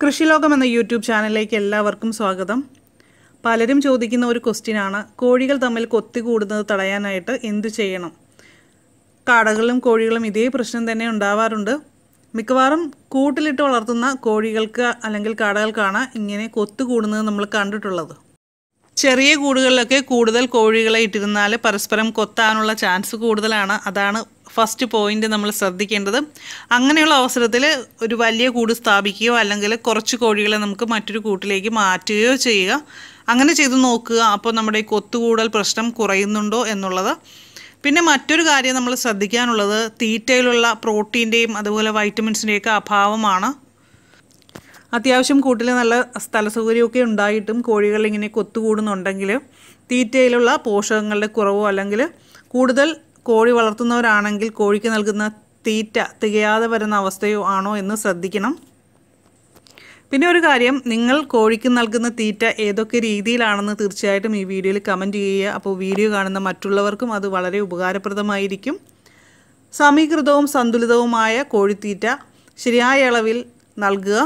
കൃഷിലോകം എന്ന യൂട്യൂബ് ചാനലിലേക്ക് എല്ലാവർക്കും സ്വാഗതം. പലരും ചോദിക്കുന്ന ഒരു ക്വസ്റ്റ്യനാണ് കോഴികൾ തമ്മിൽ കൊത്തിക്കൂടുന്നത് തടയാനായിട്ട് എന്തു ചെയ്യണം? കാടകളും കോഴികളും ഇതേ പ്രശ്നം തന്നെ ഉണ്ടാവാറുണ്ട്. മിക്കവാറും കൂട്ടിലിട്ട് വളർത്തുന്ന കോഴികൾക്ക് അല്ലെങ്കിൽ കാടകൾക്കാണ് ഇങ്ങനെ കൊത്തുകൂടുന്നത് നമ്മൾ കണ്ടിട്ടുള്ളത്. ചെറിയ കൂടുകളിലൊക്കെ കൂടുതൽ കോഴികളെ ഇട്ടിരുന്നാൽ പരസ്പരം കൊത്താനുള്ള ചാൻസ് കൂടുതലാണ്. അതാണ് ഫസ്റ്റ് പോയിന്റ് നമ്മൾ ശ്രദ്ധിക്കേണ്ടത് അങ്ങനെയുള്ള അവസരത്തിൽ ഒരു വലിയ കൂട് സ്ഥാപിക്കുകയോ അല്ലെങ്കിൽ കുറച്ച് കോഴികളെ നമുക്ക് മറ്റൊരു കൂട്ടിലേക്ക് മാറ്റുകയോ ചെയ്യുക. അങ്ങനെ ചെയ്ത് നോക്കുക. അപ്പോൾ നമ്മുടെ ഈ കൊത്തുകൂടൽ പ്രശ്നം കുറയുന്നുണ്ടോ എന്നുള്ളത്. പിന്നെ മറ്റൊരു കാര്യം നമ്മൾ ശ്രദ്ധിക്കാനുള്ളത് തീറ്റയിലുള്ള പ്രോട്ടീന്റെയും അതുപോലെ വൈറ്റമിൻസിന്റെയൊക്കെ അഭാവമാണ്. അത്യാവശ്യം കൂട്ടിൽ നല്ല സ്ഥല സൗകര്യമൊക്കെ ഉണ്ടായിട്ടും കോഴികൾ ഇങ്ങനെ കൊത്തുകൂടുന്നുണ്ടെങ്കിൽ തീറ്റയിലുള്ള പോഷകങ്ങളുടെ കുറവോ അല്ലെങ്കിൽ കൂടുതൽ കോഴി വളർത്തുന്നവരാണെങ്കിൽ കോഴിക്ക് നൽകുന്ന തീറ്റ തികയാതെ വരുന്ന അവസ്ഥയോ ആണോ എന്ന് ശ്രദ്ധിക്കണം. പിന്നെ ഒരു കാര്യം നിങ്ങൾ കോഴിക്ക് നൽകുന്ന തീറ്റ ഏതൊക്കെ രീതിയിലാണെന്ന് തീർച്ചയായിട്ടും ഈ വീഡിയോയിൽ കമന്റ് ചെയ്യുക. അപ്പോൾ വീഡിയോ കാണുന്ന മറ്റുള്ളവർക്കും അത് വളരെ ഉപകാരപ്രദമായിരിക്കും. സമീകൃതവും സന്തുലിതവുമായ കോഴിത്തീറ്റ ശരിയായ അളവിൽ നൽകുക.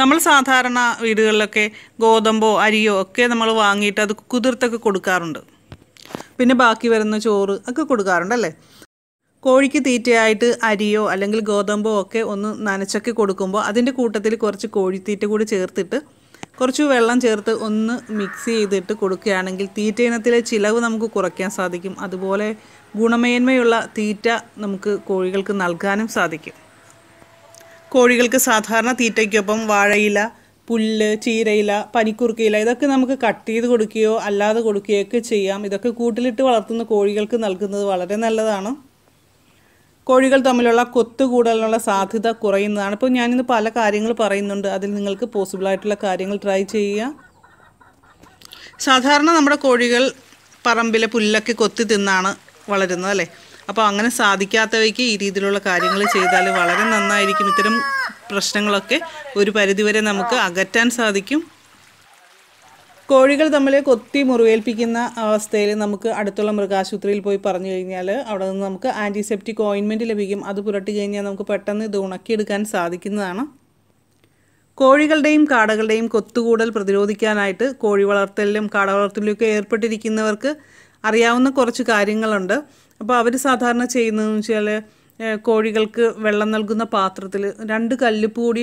നമ്മൾ സാധാരണ വീടുകളിലൊക്കെ ഗോതമ്പോ അരിയോ ഒക്കെ നമ്മൾ വാങ്ങിയിട്ട് അത് കുതിർത്തൊക്കെ കൊടുക്കാറുണ്ട്. പിന്നെ ബാക്കി വരുന്ന ചോറ് ഒക്കെ കൊടുക്കാറുണ്ടല്ലേ? കോഴിക്ക് തീറ്റയായിട്ട് അരിയോ അല്ലെങ്കിൽ ഗോതമ്പോ ഒക്കെ ഒന്ന് നനച്ചൊക്കെ കൊടുക്കുമ്പോൾ അതിന്റെ കൂട്ടത്തിൽ കുറച്ച് കോഴിത്തീറ്റ കൂടി ചേർത്തിട്ട് കുറച്ച് വെള്ളം ചേർത്ത് ഒന്ന് മിക്സ് ചെയ്തിട്ട് കൊടുക്കുകയാണെങ്കിൽ തീറ്റ ഇനത്തിലെ ചിലവ് നമുക്ക് കുറയ്ക്കാൻ സാധിക്കും. അതുപോലെ ഗുണമേന്മയുള്ള തീറ്റ നമുക്ക് കോഴികൾക്ക് നൽകാനും സാധിക്കും. കോഴികൾക്ക് സാധാരണ തീറ്റയ്ക്കൊപ്പം വാഴയില പുല്ല് ചീരയില പനിക്കുറുക്കയില ഇതൊക്കെ നമുക്ക് കട്ട് ചെയ്ത് കൊടുക്കുകയോ അല്ലാതെ കൊടുക്കുകയോ ഒക്കെ ചെയ്യാം. ഇതൊക്കെ കൂട്ടിലിട്ട് വളർത്തുന്ന കോഴികൾക്ക് നൽകുന്നത് വളരെ നല്ലതാണ്. കോഴികൾ തമ്മിലുള്ള കൊത്തുകൂടലിനുള്ള സാധ്യത കുറയുന്നതാണ്. ഇപ്പോൾ ഞാനിന്ന് പല കാര്യങ്ങൾ പറയുന്നുണ്ട്. അതിൽ നിങ്ങൾക്ക് പോസിബിളായിട്ടുള്ള കാര്യങ്ങൾ ട്രൈ ചെയ്യുക. സാധാരണ നമ്മുടെ കോഴികൾ പറമ്പിലെ പുല്ലൊക്കെ കൊത്തി തിന്നാണ് വളരുന്നത് അല്ലേ? അപ്പോൾ അങ്ങനെ സാധിക്കാത്തവയ്ക്ക് ഈ രീതിയിലുള്ള കാര്യങ്ങൾ ചെയ്താൽ വളരെ നന്നായിരിക്കും. ഇത്തരം പ്രശ്നങ്ങളൊക്കെ ഒരു പരിധിവരെ നമുക്ക് അകറ്റാൻ സാധിക്കും. കോഴികൾ തമ്മിൽ കൊത്തി മുറിവേൽപ്പിക്കുന്ന അവസ്ഥയിൽ നമുക്ക് അടുത്തുള്ള മൃഗാശുപത്രിയിൽ പോയി പറഞ്ഞു കഴിഞ്ഞാൽ അവിടെ നിന്ന് നമുക്ക് ആന്റിസെപ്റ്റിക് ഓയിൻമെന്റ് ലഭിക്കും. അത് പുരട്ടി കഴിഞ്ഞാൽ നമുക്ക് പെട്ടെന്ന് ഇത് ഉണക്കിയെടുക്കാൻ സാധിക്കുന്നതാണ്. കോഴികളുടെയും കാടകളുടെയും കൊത്തുകൂടൽ പ്രതിരോധിക്കാനായിട്ട് കോഴി വളർത്തലിലും കാട വളർത്തലിലുമൊക്കെ ഏർപ്പെട്ടിരിക്കുന്നവർക്ക് അറിയാവുന്ന കുറച്ച് കാര്യങ്ങളുണ്ട്. അപ്പോൾ അവർ സാധാരണ ചെയ്യുന്നതെന്ന് വെച്ചാൽ കോഴികൾക്ക് വെള്ളം നൽകുന്ന പാത്രത്തിൽ രണ്ട് കല്ലുപ്പ് കൂടി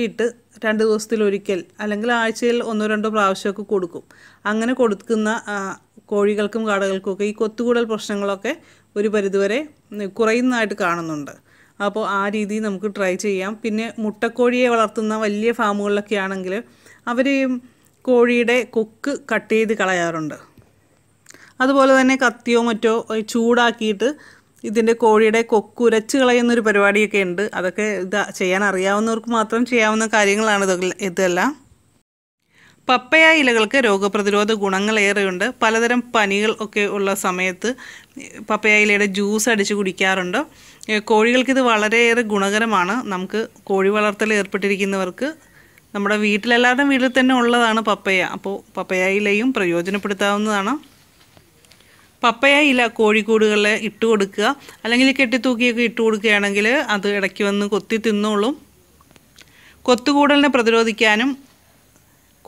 രണ്ട് ദിവസത്തിലൊരിക്കൽ അല്ലെങ്കിൽ ആഴ്ചയിൽ ഒന്നോ രണ്ടോ പ്രാവശ്യമൊക്കെ കൊടുക്കും. അങ്ങനെ കൊടുക്കുന്ന കോഴികൾക്കും കാടകൾക്കും ഒക്കെ ഈ കൊത്തുകൂടൽ പ്രശ്നങ്ങളൊക്കെ ഒരു പരിധിവരെ കുറയുന്നതായിട്ട് കാണുന്നുണ്ട്. അപ്പോൾ ആ രീതി നമുക്ക് ട്രൈ ചെയ്യാം. പിന്നെ മുട്ടക്കോഴിയെ വളർത്തുന്ന വലിയ ഫാമുകളിലൊക്കെ ആണെങ്കിൽ അവർ കോഴിയുടെ കൊക്ക് കട്ട് ചെയ്ത് കളയാറുണ്ട്. അതുപോലെ തന്നെ കത്തിയോ മറ്റോ ചൂടാക്കിയിട്ട് ഇതിന്റെ കോഴിയുടെ കൊക്കുരച്ച് കളയുന്നൊരു പരിപാടിയൊക്കെ ഉണ്ട്. അതൊക്കെ ഇത് ചെയ്യാൻ അറിയാവുന്നവർക്ക് മാത്രം ചെയ്യാവുന്ന കാര്യങ്ങളാണ് ഇതൊക്കെ ഇതെല്ലാം. പപ്പയ ഇലകൾക്ക് രോഗപ്രതിരോധ ഗുണങ്ങൾ ഏറെയുണ്ട് പലതരം പനികൾ ഒക്കെ ഉള്ള സമയത്ത് പപ്പയ ഇലയുടെ ജ്യൂസ് അടിച്ച് കുടിക്കാറുണ്ട്. കോഴികൾക്കിത് വളരെയേറെ ഗുണകരമാണ്. നമുക്ക് കോഴി വളർത്തൽ ഏർപ്പെട്ടിരിക്കുന്നവർക്ക് നമ്മുടെ വീട്ടിലെല്ലാവരുടെയും വീട്ടിൽ തന്നെ ഉള്ളതാണ് പപ്പയ. അപ്പോൾ പപ്പയ ഇലയും പ്രയോജനപ്പെടുത്താവുന്നതാണ്. പപ്പയ ഇല കോഴിക്കൂടുകളിൽ ഇട്ട് കൊടുക്കുക. അല്ലെങ്കിൽ കെട്ടിത്തൂക്കിയൊക്കെ ഇട്ട് കൊടുക്കുകയാണെങ്കിൽ അത് ഇടയ്ക്ക് വന്ന് കൊത്തി തിന്നോളും. കൊത്തുകൂടലിനെ പ്രതിരോധിക്കാനും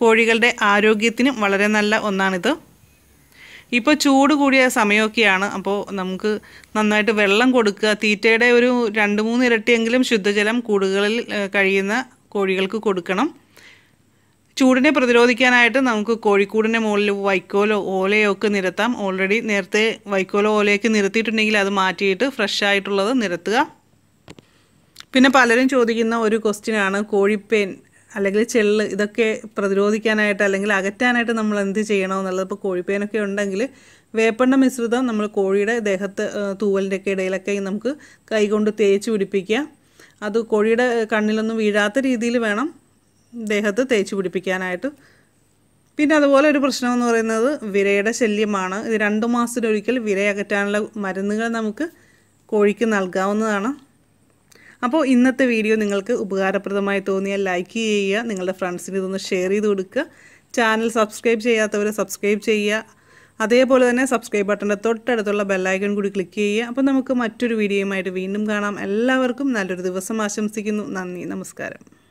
കോഴികളുടെ ആരോഗ്യത്തിനും വളരെ നല്ല ഒന്നാണിത്. ഇപ്പോൾ ചൂട് കൂടിയ സമയമൊക്കെയാണ്. അപ്പോൾ നമുക്ക് നന്നായിട്ട് വെള്ളം കൊടുക്കുക. തീറ്റയുടെ ഒരു രണ്ട് മൂന്ന് ഇരട്ടിയെങ്കിലും ശുദ്ധജലം കൂടുകളിൽ കഴിയുന്ന കോഴികൾക്ക് കൊടുക്കണം. ചൂടിനെ പ്രതിരോധിക്കാനായിട്ട് നമുക്ക് കോഴിക്കൂടിന്റെ മുകളിൽ വൈക്കോലോ ഓലയോ ഒക്കെ നിരത്താം. ഓൾറെഡി നേരത്തെ വൈക്കോലോ ഓലയൊക്കെ നിരത്തിയിട്ടുണ്ടെങ്കിൽ അത് മാറ്റിയിട്ട് ഫ്രഷ് ആയിട്ടുള്ളത് നിരത്തുക. പിന്നെ പലരും ചോദിക്കുന്ന ഒരു ക്വസ്റ്റ്യനാണ് കോഴിപ്പേൻ അല്ലെങ്കിൽ ചെള്ള് ഇതൊക്കെ പ്രതിരോധിക്കാനായിട്ട് അല്ലെങ്കിൽ അകറ്റാനായിട്ട് നമ്മൾ എന്ത് ചെയ്യണമെന്നുള്ളത് ഇപ്പോൾ കോഴിപ്പേനൊക്കെ ഉണ്ടെങ്കിൽ വേപ്പെണ്ണ മിശ്രിതം നമ്മൾ കോഴിയുടെ ദേഹത്ത് തൂവലിന്റെ ഒക്കെ ഇടയിലൊക്കെ നമുക്ക് കൈകൊണ്ട് തേച്ച് പിടിപ്പിക്കുക. അത് കോഴിയുടെ കണ്ണിലൊന്നും വീഴാത്ത രീതിയിൽ വേണം. ദേഹത്ത് തേച്ച് പിടിപ്പിക്കാനായിട്ട്. പിന്നെ അതുപോലെ ഒരു പ്രശ്നം എന്ന് പറയുന്നത് വിരയുടെ ശല്യമാണ്. ഇത് രണ്ട് മാസത്തിലൊരിക്കൽ വിര അകറ്റാനുള്ള മരുന്നുകൾ നമുക്ക് കോഴിക്ക് നൽകാവുന്നതാണ്. അപ്പോൾ ഇന്നത്തെ വീഡിയോ നിങ്ങൾക്ക് ഉപകാരപ്രദമായി തോന്നിയാൽ ലൈക്ക് ചെയ്യുക നിങ്ങളുടെ ഫ്രണ്ട്സിന് ഇതൊന്ന് ഷെയർ ചെയ്ത് കൊടുക്കുക. ചാനൽ സബ്സ്ക്രൈബ് ചെയ്യാത്തവർ സബ്സ്ക്രൈബ് ചെയ്യുക. അതേപോലെ തന്നെ സബ്സ്ക്രൈബ് ബട്ടന്റെ തൊട്ടടുത്തുള്ള ബെല്ലൈക്കൺ കൂടി ക്ലിക്ക് ചെയ്യുക. അപ്പോൾ നമുക്ക് മറ്റൊരു വീഡിയോയുമായിട്ട് വീണ്ടും കാണാം. എല്ലാവർക്കും നല്ലൊരു ദിവസം ആശംസിക്കുന്നു. നന്ദി. നമസ്കാരം.